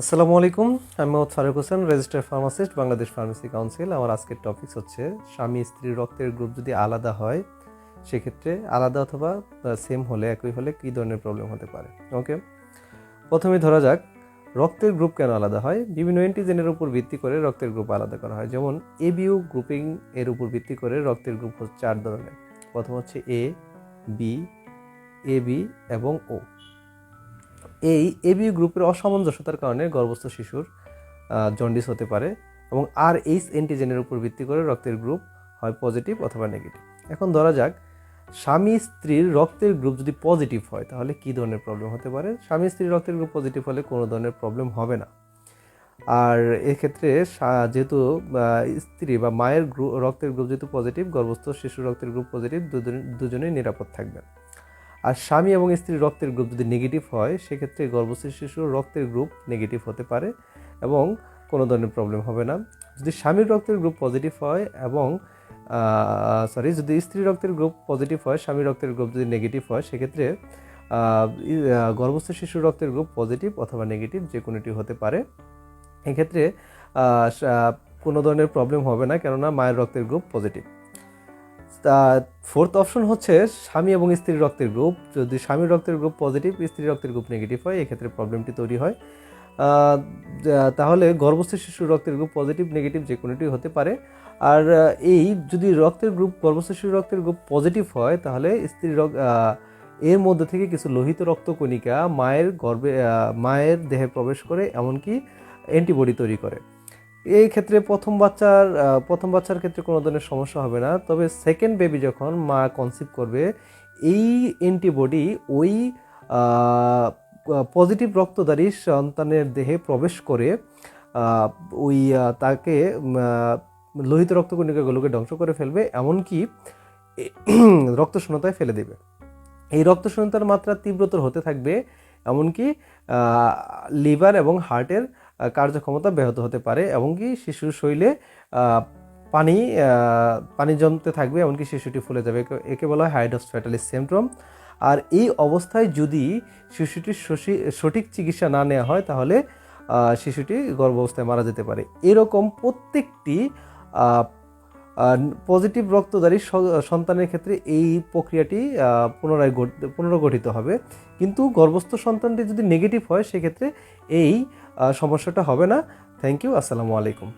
আসসালামু আলাইকুম। আমি Mohammad Faruk Hossain registered pharmacist Bangladesh pharmacy council আমার আজকের টপিক হচ্ছে স্বামী স্ত্রীর রক্তের গ্রুপ যদি আলাদা হয়, সেক্ষেত্রে আলাদা অথবা সেম হলে, একই হলে কী ধরনের প্রবলেম হতে পারে? ওকে প্রথমে ধরা যাক, রক্তের গ্রুপ কেন আলাদা হয়? বিভিন্ন অ্যান্টিজেনের উপর ভিত্তি করে রক্তের গ্রুপ আলাদা করা হয়। যেমন এবিউ গ্রুপিং এর উপর ভিত্তি করে রক্তের গ্রুপ হচ্ছে চার ধরনের। প্রথম হচ্ছে এ বি এ বি এবং ও এই এবি গ্রুপের অসামঞ্জস্যতার কারণে গর্ভস্থ শিশুর জন্ডিস হতে পারে এবং আর এইচ অ্যান্টিজেনের উপর ভিত্তি করে রক্তের গ্রুপ হয় পজিটিভ অথবা নেগেটিভ এখন ধরা যাক, স্বামী স্ত্রীর রক্তের গ্রুপ যদি পজিটিভ হয়, তাহলে কী ধরনের প্রবলেম হতে পারে? স্বামী স্ত্রীর রক্তের গ্রুপ পজিটিভ হলে কোনো ধরনের প্রবলেম হবে না। আর এক্ষেত্রে যেহেতু স্ত্রী বা মায়ের গ্রুপ রক্তের গ্রুপ যেহেতু পজিটিভ গর্ভস্থ শিশুর রক্তের গ্রুপ পজিটিভ দুজনেই নিরাপদ থাকবে আর স্বামী এবং স্ত্রীর রক্তের গ্রুপ যদি নেগেটিভ হয়, সেক্ষেত্রে গর্ভস্থ শিশুর রক্তের গ্রুপ নেগেটিভ হতে পারে এবং কোনো ধরনের প্রবলেম হবে না। যদি স্বামীর রক্তের গ্রুপ পজিটিভ হয় এবং সরি যদি স্ত্রীর রক্তের গ্রুপ পজিটিভ হয়, স্বামীর রক্তের গ্রুপ যদি নেগেটিভ হয়, সেক্ষেত্রে গর্ভস্থ শিশুর রক্তের গ্রুপ পজিটিভ অথবা নেগেটিভ যে কোনোটি হতে পারে। এক্ষেত্রে কোনো ধরনের প্রবলেম হবে না, কেননা মায়ের রক্তের গ্রুপ পজিটিভ ফোর্থ অপশন হচ্ছে স্বামী এবং স্ত্রীর রক্তের গ্রুপ যদি স্বামীর রক্তের গ্রুপ পজিটিভ স্ত্রীর রক্তের গ্রুপ নেগেটিভ হয়, এক্ষেত্রে প্রবলেমটি তৈরি হয়। তাহলে গর্ভস্থ শিশুর রক্তের গ্রুপ পজিটিভ নেগেটিভ যে কোনোটি হতে পারে। আর এই যদি রক্তের গ্রুপ গর্ভস্থ শিশুর রক্তের গ্রুপ পজিটিভ হয়, তাহলে স্ত্রীর এর মধ্যে থেকে কিছু লোহিত রক্তকণিকা মায়ের গর্ভে মায়ের দেহে প্রবেশ করে, এমনকি অ্যান্টিবডি তৈরি করে। এই ক্ষেত্রে প্রথম বাচ্চার প্রথম বাচ্চার ক্ষেত্রে কোনো ধরনের সমস্যা হবে না। তবে সেকেন্ড বেবি যখন মা কনসিভ করবে, এই অ্যান্টিবডি ওই পজিটিভ রক্তধারী সন্তানের দেহে প্রবেশ করে ওই তাকে লোহিত রক্তকণিকাগুলোকে ধ্বংস করে ফেলবে, এমনকি রক্তশূন্যতায় ফেলে দেবে। এই রক্তশূন্যতার মাত্রা তীব্রতর হতে থাকবে, এমনকি লিভার এবং হার্টের কার্যক্ষমতা ব্যাহত হতে পারে এমনকি শিশুর শরীরে আহ, পানি পানি জমতে থাকবে এমনকি শিশুটি ফুলে যাবে। একে- বলা হয় হাইড্রোসফ্যাটালিস ফ্যাটালিস সিমট্রম আর এই অবস্থায় যদি শিশুটির সঠিক চিকিৎসা না নেওয়া হয় তাহলে শিশুটি গর্ভ অবস্থায় মারা যেতে পারে। এরকম প্রত্যেকটি পজিটিভ রক্তধারী স- সন্তানের ক্ষেত্রে এই প্রক্রিয়াটি পুনরায় পুনর্গঠিত হবে। কিন্তু গর্ভস্থ সন্তানটি যদি নেগেটিভ হয়, সেক্ষেত্রে এই সমস্যাটা হবে না। থ্যাংক ইউ আসসালামু আলাইকুম।